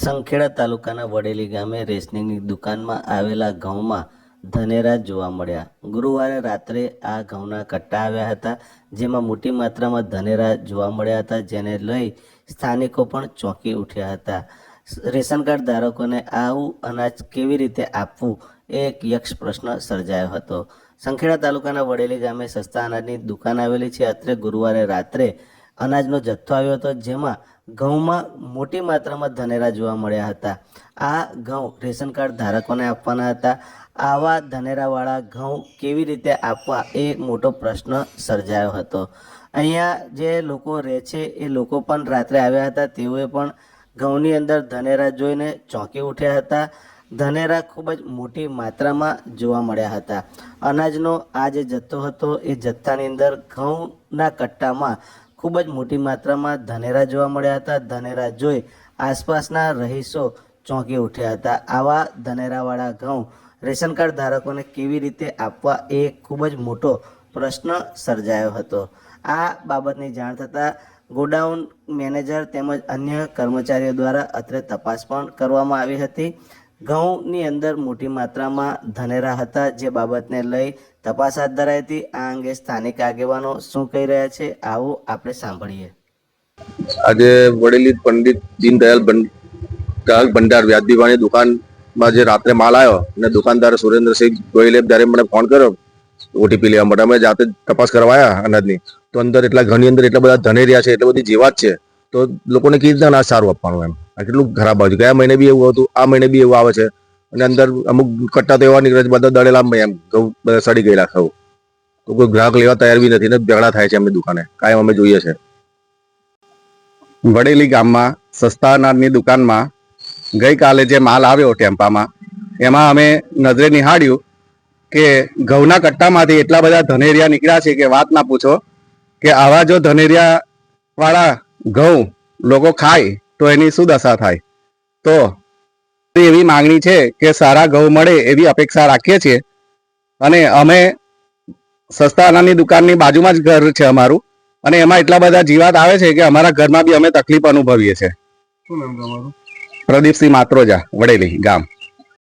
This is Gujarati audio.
સંખેડા તાલુકાના વડેલી ગામે રેશનિંગની દુકાનમાં આવેલા ઘઉંમાં ધનેરા જોવા મળ્યા. ગુરુવારે રાત્રે આ ઘઉંના કટ્ટા આવ્યા હતા, જેમાં મોટી માત્રામાં ધનેરા જોવા મળ્યા હતા, જેને લઈ સ્થાનિકો પણ ચોંકી ઉઠ્યા હતા. રેશન કાર્ડ ધારકોને આવું અનાજ કેવી રીતે આપવું, એ એક યક્ષ પ્રશ્ન સર્જાયો હતો. સંખેડા તાલુકાના વડેલી ગામે સસ્તા અનાજની દુકાન આવેલી છે. અત્રે ગુરુવારે રાત્રે અનાજનો જથ્થો આવ્યો હતો, જેમાં ઘઉંમાં મોટી માત્રામાં ધનેરા જોવા મળ્યા હતા. આ ઘઉં રેશન કાર્ડ ધારકોને આપવાના હતા. આવા ધનેરાવાળા ઘઉં કેવી રીતે આપવા એ મોટો પ્રશ્ન સર્જાયો હતો. અહીંયા જે લોકો રહે છે એ લોકો પણ રાત્રે આવ્યા હતા. તેઓએ પણ ઘઉંની અંદર ધનેરા જોઈને ચોંકી ઉઠ્યા હતા. ધનેરા ખૂબ જ મોટી માત્રામાં જોવા મળ્યા હતા. અનાજનો આ જે જથ્થો હતો એ જથ્થાની અંદર ઘઉંના કટ્ટામાં ખૂબ જ મોટી માત્રામાં ધનેરા જોવા મળ્યા હતા. ધનેરા જોઈ આસપાસના રહીશો ચોંકી ઉઠ્યા હતા. આવા ધનેરાવાળા ઘઉં રેશન કાર્ડ ધારકોને કેવી રીતે આપવા એ ખૂબ જ મોટો પ્રશ્ન સર્જાયો હતો. આ બાબતની જાણ થતાં ગોડાઉન મેનેજર તેમજ અન્ય કર્મચારીઓ દ્વારા અત્રે તપાસ પણ કરવામાં આવી હતી. ઘઉંની અંદર મોટી માત્રામાં ધનેરા હતા, જે બાબતને લઈ તપાસ હાથ ધરાઈ હતી. આ અંગે સ્થાનિક આગેવાનો શું કહી રહ્યા છે, આવું આપણે સાંભળીએ. આજે વડેલી પંડિત દીનદયાલ ગ્રાહક ભંડાર વ્યાજદીવાની દુકાનમાં જે રાત્રે માલ આવ્યો અને દુકાનદાર સુરેન્દ્રસિંહ ગોયલે જ્યારે મને ફોન કર્યો ઓટીપી લેવા માટે અમે જાતે તપાસ કરવા આવ્યા અનાજની. તો અંદર એટલા ઘરની અંદર એટલા બધા ધનેરિયા છે, એટલે બધી જીવાત છે. તો લોકોને કેવી રીતે અનાજ સારું આપવાનું એમ? આ કેટલું ખરાબ આવે છે. ગયા મહિને બી એવું હતું, આ મહિને બી એવું આવે છે. અને અંદર અમુક કટ્ટા તો એવા નીકળે છે, બધા દળેલા એમ બધા સડી ગયેલા સૌ તો કોઈ ગ્રાહક લેવા તૈયાર બી નથી ને ઝઘડા થાય છે એમની દુકાને. કાયમ અમે જોઈએ છે. વડેલી ગામમાં, સસ્તા અનાજની દુકાનમાં ગઈકાલે જે માલ આવ્યો ટેમ્પામાં, એમાં અમે નજરે નિહાળ્યું કે ઘઉંના કટ્ટામાંથી એટલા બધા ધનેરિયા નીકળ્યા છે કે વાત ના પૂછો કે આવા જો ધનેરિયા વાળા ઘઉં લોકો ખાય તો એની શું દશા થાય? તો એવી માંગણી છે કે સારા ઘઉં મળે એવી અપેક્ષા રાખીએ છીએ. અને અમે સસ્તા અનાજની દુકાનની બાજુમાં જ ઘર છે અમારું. અને એમાં એટલા બધા જીવાત આવે છે કે અમારા ઘરમાં બી અમે તકલીફ અનુભવીએ છીએ. પ્રદીપસિંહ માત્રોજા વડેલી ગામ.